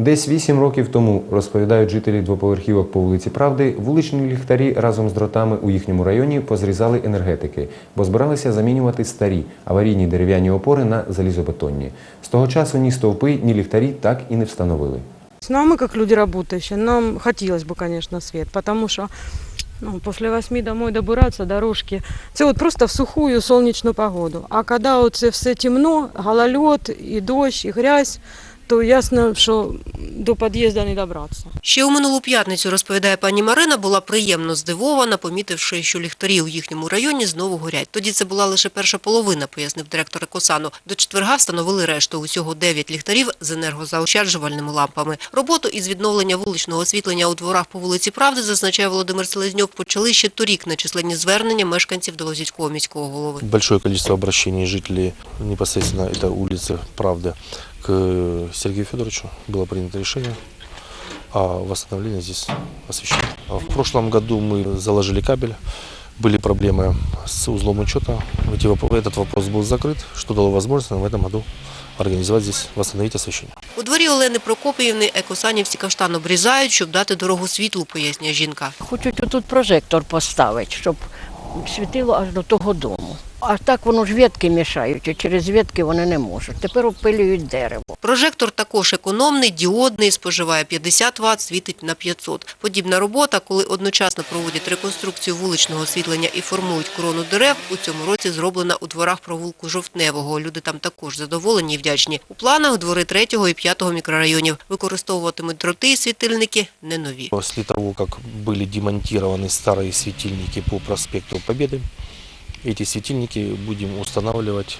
Десь вісім років тому, розповідають жителі двоповерхівок по вулиці Правди, вуличні ліхтарі разом з дротами у їхньому районі позрізали енергетики, бо збиралися замінювати старі аварійні дерев'яні опори на залізобетонні. З того часу ні стовпи, ні ліхтарі так і не встановили. А мы, как люди работающие, нам хотелось бы, конечно, свет, потому что ну, после восьми домой добираться, дорожки, це от просто в сухую сонячну погоду. А коли це все темно, гололед, і дощ, і грязь, то ясно, що до під'їзду не добратися. Ще у минулу п'ятницю, розповідає пані Марина, була приємно здивована, помітивши, що ліхтарі у їхньому районі знову горять. Тоді це була лише перша половина, пояснив директор Екосану. До четверга встановили решту. Усього 9 ліхтарів з енергозаощаджувальними лампами. Роботу із відновлення вуличного освітлення у дворах по вулиці Правди, зазначає Володимир Селезньов, почали ще торік на численні звернення мешканців до Лозівського міського голови. Большое количество обращений жителей непосредственно это улицы Правды к Сергею Федоровичу. Было принято решение о восстановлении здесь освещения. А В прошлом году мы заложили кабель, были проблемы с узлом учета. Эти воп- Этот вопрос был закрыт, что дало возможность нам в этом году организовать здесь, восстановить освещение. У дворі Олени Прокопіївни екосанівці каштан обрізають, щоб дати дорогу світлу, пояснює жінка. Хочуть отут прожектор поставити, щоб світило аж до того дому. А так воно ж ветки мішають, і через ветки вони не можуть. Тепер опилюють дерево. Прожектор також економний, діодний, споживає 50 Вт, світить на 500. Подібна робота, коли одночасно проводять реконструкцію вуличного освітлення і формують корону дерев, у цьому році зроблена у дворах провулку Жовтневого. Люди там також задоволені і вдячні. У планах двори 3 і 5 мікрорайонів. Використовуватимуть дроти і світильники не нові. После того, как были демонтированы старые светильники по проспекту Победы, эти светильники будем устанавливать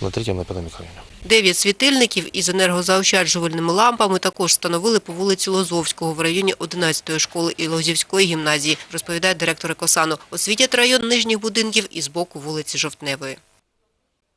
на третьем на пятом микрорайоне. Дев'ять світильників із енергозаощаджувальними лампами також встановили по вулиці Лозовського в районі 11-ї школи і Лозівської гімназії, розповідає директор Екосану. Освітять район нижніх будинків і з боку вулиці Жовтневої.